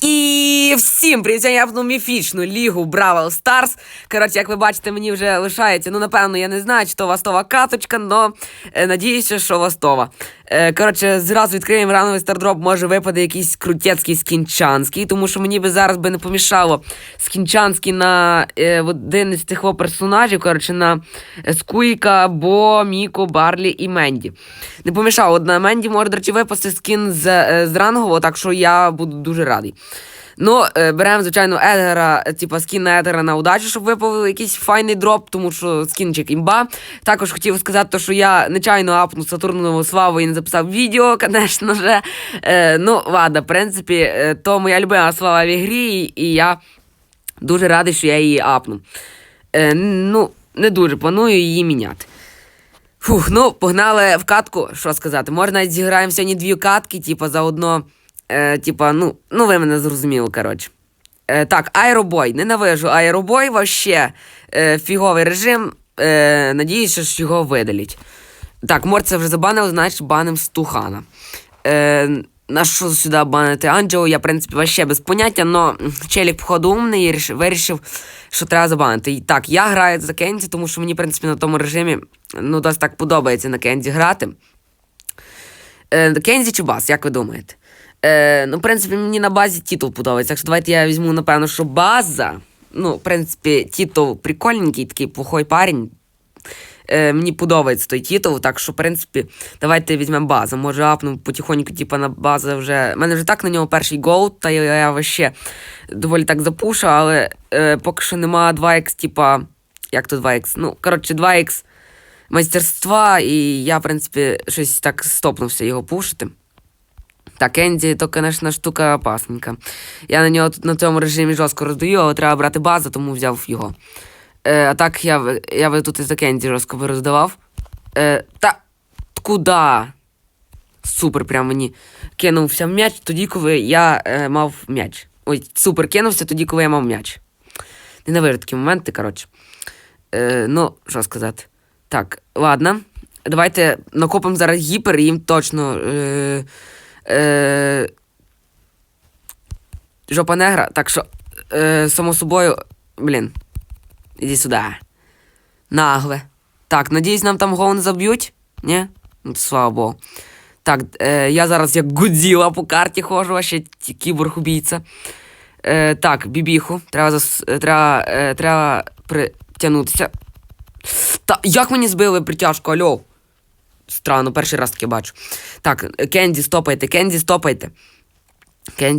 一。І всім я міфічну лігу Бравл Старс. Коротше, як ви бачите, мені вже лишається. Ну, напевно, я не знаю, чи то вастова каточка, но е, надіюся, що вастова. Е, коротше, зразу відкриємо рановий стардроп, може випаде якийсь крутецький скінчанський, тому що мені би зараз би не помішало скінчанський на е, один із тих персонажів, коротше, на Скуйка, Бо, Міко, Барлі і Менді. Не помішало, на Менді може, до речі, випасти скін з, е, з рангового, так що я буду дуже радий. Ну, е, беремо, звичайно, Едгара, е, типа скін на Едгара на удачу, щоб випав якийсь файний дроп, тому що скінчик імба. Також хотів сказати, що я нечайно апнув Сатурнову славу і не записав відео, звісно же. Е, ну, ладно, в принципі, то моя любима слава в ігрі, і, я дуже радий, що я її апну. Ну, не дуже планую її міняти. Фух, ну, погнали в катку, що сказати. Може, навіть зіграємо сьогодні дві катки, типа, заодно. Е, типа, ну, ну ви мене зрозуміли, коротше. Е, так, аеробой. Ненавижу аеробой вообще. Е, фіговий режим. Е, надіюся, що його видалять. Так, Морце вже забанили, значить баним Стухана. Е, на що сюди банити Анджело, я, в принципі, вообще без поняття, но челік, походу, умний і вирішив, що треба забанити. Так, я граю за Кензі, тому що мені, в принципі, на тому режимі ну, досить так подобається на Кензі грати. Е, Кензі чи бас, як ви думаєте? Е, ну, в принципі, мені на базі титул подобається. Так що давайте я візьму, напевно, що база. Ну, в принципі, титул прикольненький, такий плохой парень. Е, мені подобається той титул, так що, в принципі, давайте візьмемо базу. Може, апну потихоньку, типу, на базу вже. У мене вже так на нього перший гол, та я, я вообще доволі так запушу, але е, поки що нема 2х, типа. Як то 2х? Ну, коротше, 2х майстерства, і я, в принципі, щось так стопнувся його пушити. Так, Енді, то, звісно, штука опасненька. Я на нього на цьому режимі жорстко роздаю, але треба брати базу, тому взяв його. Е, а так я, я би тут і за Кенді жорстко би роздавав. Е, та куди? Супер, прям мені кинувся м'яч тоді, коли я е, мав м'яч. Ой, супер кинувся тоді, коли я мав м'яч. Ненавижу такі моменти, коротше. Е, ну, що сказати. Так, ладно. Давайте накопимо зараз гіпер, і їм точно. Е, е, жопа негра. Так що, е, само собою, блін. Іди сюди. Нагле. Так, надіюсь, нам там гол не заб'ють? Ні? Ну, слава Богу. Так, е, я зараз як Годзіла по карті ходжу, а ще кіборг убійця. Е, так, бібіху. Треба, зас... е, треба, е, треба притягнутися. Та як мені збили притяжку, альо? Странно, перший раз таке бачу. Так, Кенді, стопайте, Кенді, стопайте. Кенді.